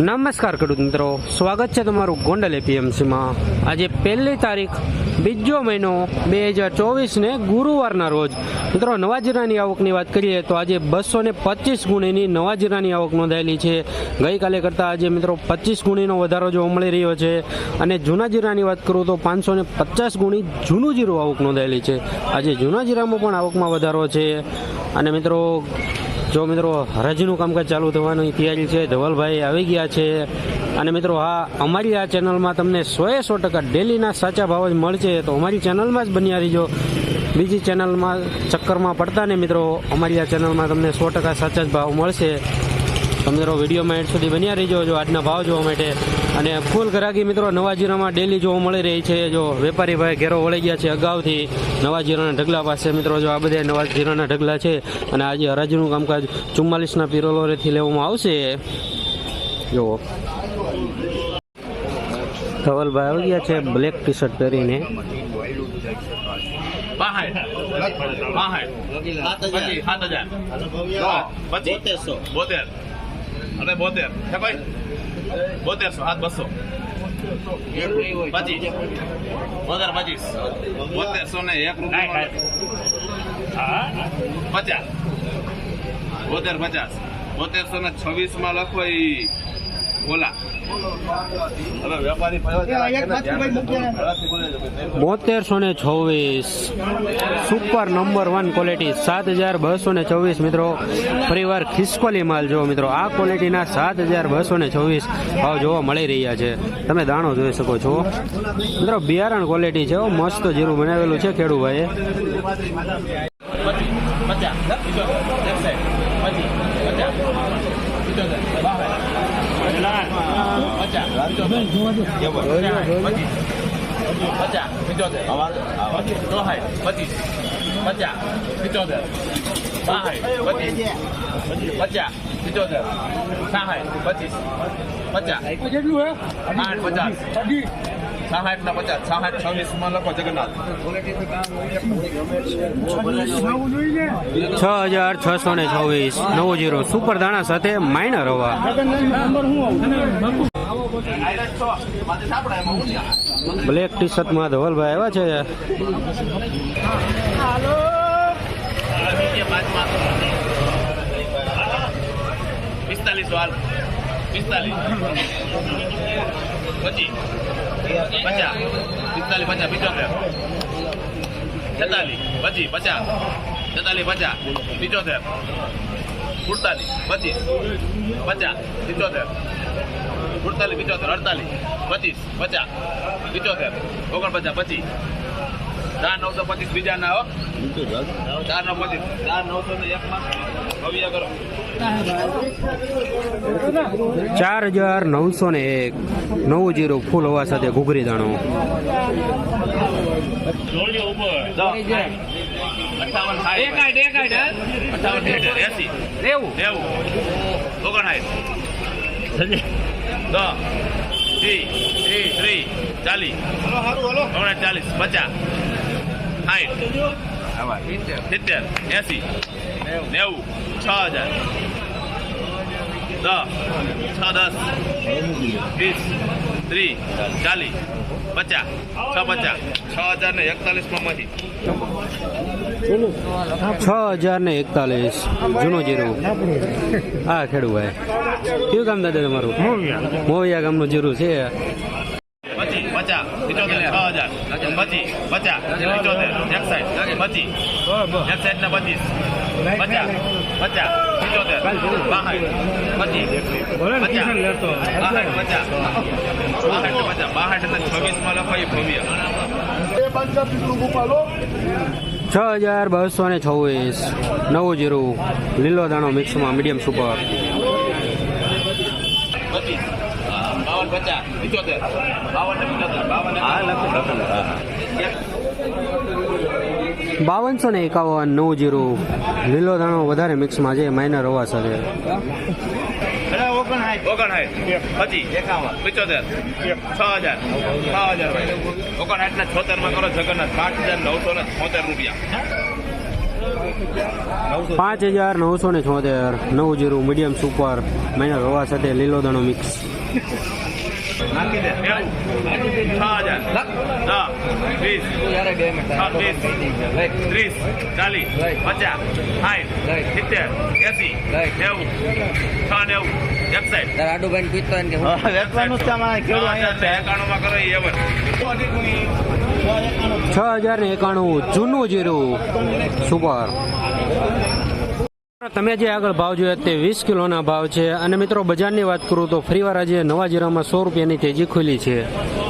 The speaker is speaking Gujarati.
નમસ્કાર ખેડૂત મિત્રો. સ્વાગત છે તમારું ગોંડલ એપીએમસીમાં. આજે પહેલી તારીખ, બીજો મહિનો બે હજાર ચોવીસને ગુરુવારના રોજ. મિત્રો નવા જીરાની આવકની વાત કરીએ તો આજે બસો ને પચીસ ગુણીની નવા જીરાની આવક નોંધાયેલી છે. ગઈકાલે કરતાં આજે મિત્રો પચીસ ગુણીનો વધારો જોવા મળી રહ્યો છે. અને જૂના જીરાની વાત કરું તો પાંચસો ને પચાસ ગુણી જૂનું જીરું આવક નોંધાયેલી છે. આજે જૂના જીરામાં પણ આવકમાં વધારો છે. અને મિત્રો જો મિત્રો હરાજીનું કામકાજ ચાલુ થવાની તૈયારી છે. ધવલભાઈ આવી ગયા છે. અને મિત્રો, હા, અમારી આ ચેનલમાં તમને સોએ સો ટકા ડેલીના સાચા ભાવ જ મળશે. તો અમારી ચેનલમાં જ બન્યા રહીજો. બીજી ચેનલમાં ચક્કરમાં પડતા ને મિત્રો. અમારી આ ચેનલમાં તમને સો ટકા સાચા જ ભાવ મળશે. તો મિત્રો, વિડીયોમાં એડ સુધી બન્યા રહીજો. જો આજના ભાવ જોવા માટે અને ફૂલ ઘરાકી મિત્રો નવા જીરામાં ડેલી જોવા મળી રહી છે. જો વેપારી ભાઈ ઘેરો વળી ગયા છે અગાઉથી નવા જીરાના ઢગલા પાસે મિત્રો જો આ બધા નવા જીરાના ઢગલા છે અને આજે હરાજીનું કામકાજ ચુમ્માલીસના પિરોલોરેથી લેવામાં આવશે. જુઓ ધવલભાઈ આવી ગયા છે બ્લેક ટી શર્ટ પહેરીને અને બોતેર. કોઈ બોતેરસો હાથ બસો. પચીસ. બોતેર પચીસ. બોતેરસો ને એક રૂપિયા પચાસ. બોતેર પચાસ. બોતેરસો ને છવ્વીસમાં લખો એ ઓલા. બોતેરસો ને છવ્વીસ. સુપર નંબર વન ક્વોલિટી સાત હજાર બસો ને ચોવીસ મિત્રો. ફરીવાર ખિસકોલી માલ જુઓ મિત્રો. આ ક્વોલિટીના સાત હજાર બસો ને ચોવીસ ભાવ જોવા મળી રહ્યા છે. તમે દાણો જોઈ શકો છો. મિત્રો બિયારણ ક્વોલિટી છે હો, મસ્ત જીરું બનાવેલું છે ખેડૂભાઈએ પચાસ એકસાઠ પચીસ પચાસ પચાસ પચાસ પિચોતેર ચોસાઠ પચીસ પચાસ પિચોતેર બાસઠ પચીસ પચાસ પિચોતેર સાઠ પચીસ પચાસ આઠ પચાસ સાઠ ના પચાસ સાઠ છવ્વીસમાં લખો જગન્નાથ છ હજાર છસો ને છવ્વીસ, નવું જીરો, સુપર દાણા સાથે માઇનર હવા. બ્લેક ટી શર્ટમાં ધવલભાઈ આવ્યા છે. પિસ્તાલીસ વાલ, પિસ્તાલીસ. પચીસ. પચાસ. પિસ્તાલીસ, પચાસ, પિચોતેર. છેતાલીસ, પચીસ, પચાસ. છેતાલીસ, પચાસ, પિચોતેર. સુડતાલીસ, પચીસ. પચાસ, પિચોતેર. સુડતાલીસ, પિચોતેર, અડતાલીસ. પચીસ, પચાસ, પિચોતેર. ઓગણપચાસ, પચીસ. ચાર નવસો પચીસ બીજા ના હો. ચાર નવ પચીસ. ચાર નવસો ને એક માં. ભવ્ય કરો ચાર હજાર નવસો ને એક. નવું જીરો ફૂલ હવા સાથે ઘૂઘરી દાણો. ચાલીસ. ઓગણચાલીસ પચાસ. સાઠ સિત્તેર. એસી. નેવું. છ હજાર. દસ. છ દસ. વીસ. ત્રીસ. ચાલીસ. પચાસ. છ પચાસ. છ હજાર ને એકતાલીસમાં માંથી છ હજાર ને એકતાલીસ. જૂનો જીરું. હા ખેડૂભાઈ કયું ગામ દાદા તમારું? મોવિયા. ગામનું જીરું છે. પચીસ પચાસ પિચોતેર છ હજાર. પચીસ પચાસ, પિચોતેર, એકસાઠ, પચીસ, એકસાઠ ને પચીસ, પચાસ પચાસ, પિચોતેર, બાસઠ, પચીસ, પચાસ, બાસઠ પચાસ બાસઠ પચાસ, બાસઠ ને છવ્વીસમાં લખો એ ભવ્ય. છ હજાર બસો ને છવ્વીસ, નવું જીરું, લીલો દાણો મિક્સમાં મીડિયમ સુપર પચીસ બાવન પચાસ પિચોતેર બાવન બાવન બાવનસો ને એકાવન નવ જીરું. લીલો દાણો વધારે મિક્સમાં છે માઇનર હોવા સાથે. પાંચ હજાર નવસો ને છોતેર. નવું જીરું મીડિયમ સુપર માઇનર રવા સાથે લીલો દાણો મિક્સ છ હજાર દસ વીસ છવ્વીસ ત્રીસ ચાલીસ પચાસ સાઠ સિત્તેર એસી નેવું છ નેવું એકસાઠ આડુભાઈ પૂછતો કે એકાણું કરો એવન છ હજાર એકાણું, જૂનું જીરું. સુપર. તમે જે આગળ ભાવ જોયા તે વીસ કિલોના ભાવ છે. અને મિત્રો, બજારની વાત કરું તો ફરીવાર આજે નવા જીરામાં સો રૂપિયાની તેજી ખુલી છે.